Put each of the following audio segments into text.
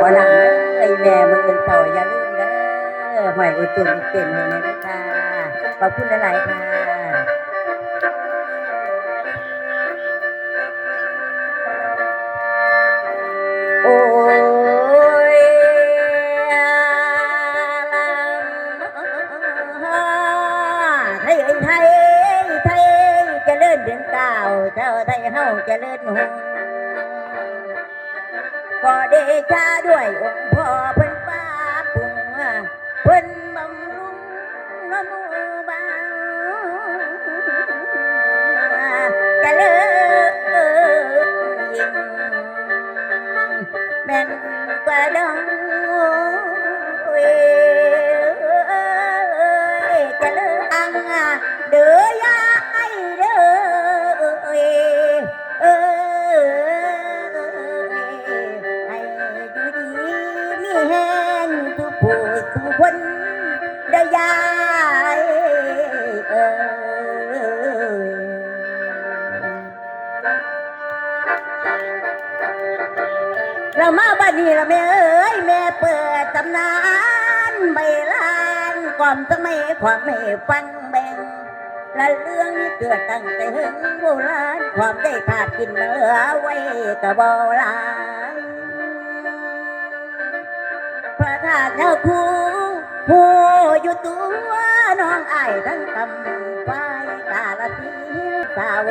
ขอหลังไอ้แม่มืออื่นเต่าอย่าลืมเด้อหอยอุตุนเต็มให้แม่นะค่ะขอบคุณหลายๆค่ะโอ้ยไทยไทยไทยจะเลื่อนเดือนเก้าเจ้าไทยเฮาจะเลื่อนหง ก็เดชาด้วยองค์พ่อเพิ่นป้าปุ่งเพิ่นบำรุงน้ำมูบางจะเลื่อนยิ่งแม่นกว่าดองเว้ยจะเลิกอังเด้อ ผู้ทุกคนเด้ยายเอ้ยเรามาบ้านนี้ละแม่เอ้ยแม่เปิดตำนานใบลานความสมัยความให้ฟังแบ่งและเรื่องนี้เกิดตั้งแต่หึงโบราณความได้ขาดกินเหลือไว้กะบหลายพ ระธาตุเจ้าคูผู้อยู่ตัวน้องอายทั้งตำไฟกาลสีสาเว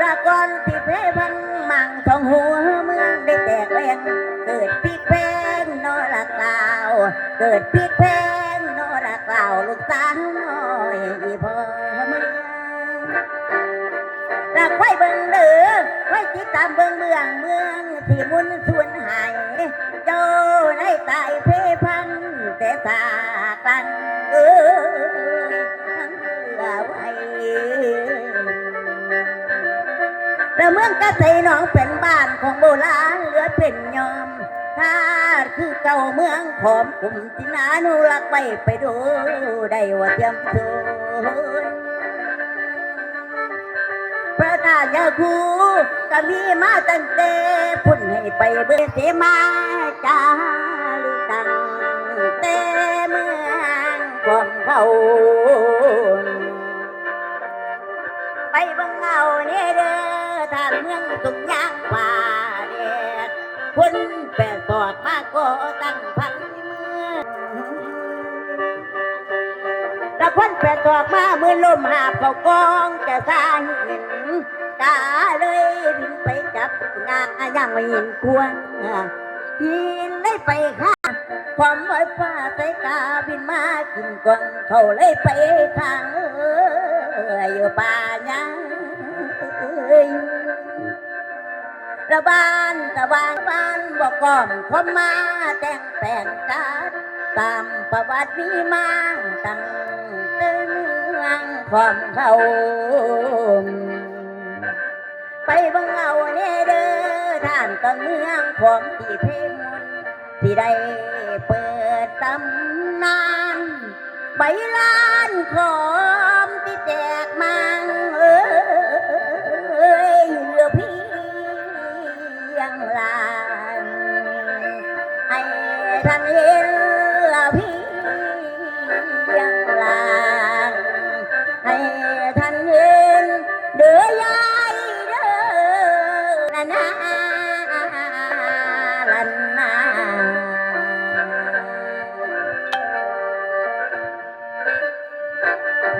ละกอนที่เพพังมังทองหัวเมืองได้แตกแรงเกิดพิกแพงนอรักลาว เกิดพิกแพงนอรักลาวลูกสาวน้อยอีพ่อเมืองรักไว้เบิ่งเด้อ ไว้ติดตามเบิ่งเมืองเมืองที่มุนสวนหายเจ้าในตายเพพังแต่สากลันเอ้ยทั้งเรือไว้แล้วเมืองกะไสหนองเป็นบ้านของโบราณเหลือเป็นยอมถ้าคือเก่าเมืองขอมกลุ่มที่นานุรักษ์ไปไปดูได้ว่าเตรียมทุน พระนาญาคูก็มีมาตั้งแต่พุ่นให้ไปเบื่อเสมาจาลิตังแต่เมืองของเขาไปบังเงาเนี่ยเด้อทางเมืองตุงยางป่าแดดคนแปดสอดมาก็ตั้งพันเมืองแล้วคนแปดสอดมาเมือลมหาเขากองจะสร้างหิน จับงายังไม่เห็นควรยินได้ไปค่ะความไว้ฟ้าใส่กาบินมากินกวางเขาเลยไปทางเอ้ยอยู่ป่ายังเอยระบานตะวานบ้านบอกก่อมความมาแต่งแปลงกันตามประวัติมีมาตั้งแต่เมืองความเขา ไปบังเอาเนเด้อท่านต้นเมืองของที่เพมนที่ได้เปิดตำนานใบลานของที่แจกมังเอ้ยเหลือเพียงลานให้ท่านเห็นลือเพี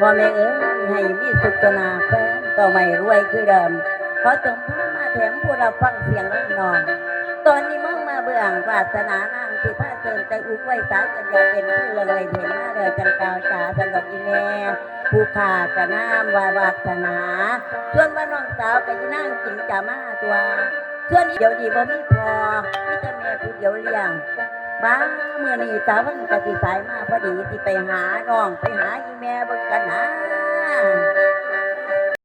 พ่อแม่เอ้ยให้มีสุขนาแฟนก็ไม่รวยคือเดิมเขอจงพามาแถมผู้เราฟังเสียงน้อนองตอนนี้มึงมาเบื่องวาสนานางที่พาเตินใจอุกไว้สากันอยาเป็นผู้ละเลยเห็นมาเดือจันกาวจ๋าสำหรับอีแม่ผู้ขาดกะน้ำวาวาสนาส่วนว่าน้องสาวก็จะนั่งกินจ่ามาตัวส่วนเดี๋ยวนี้บ่มีพอมีแต่แม่ผู้เดียวเลี้ยง บ้าเมื่อนี้สาวันกะสิสายมาพอดีที่ไปหาน้องไปหาอีแม่เบิ่งกันนะ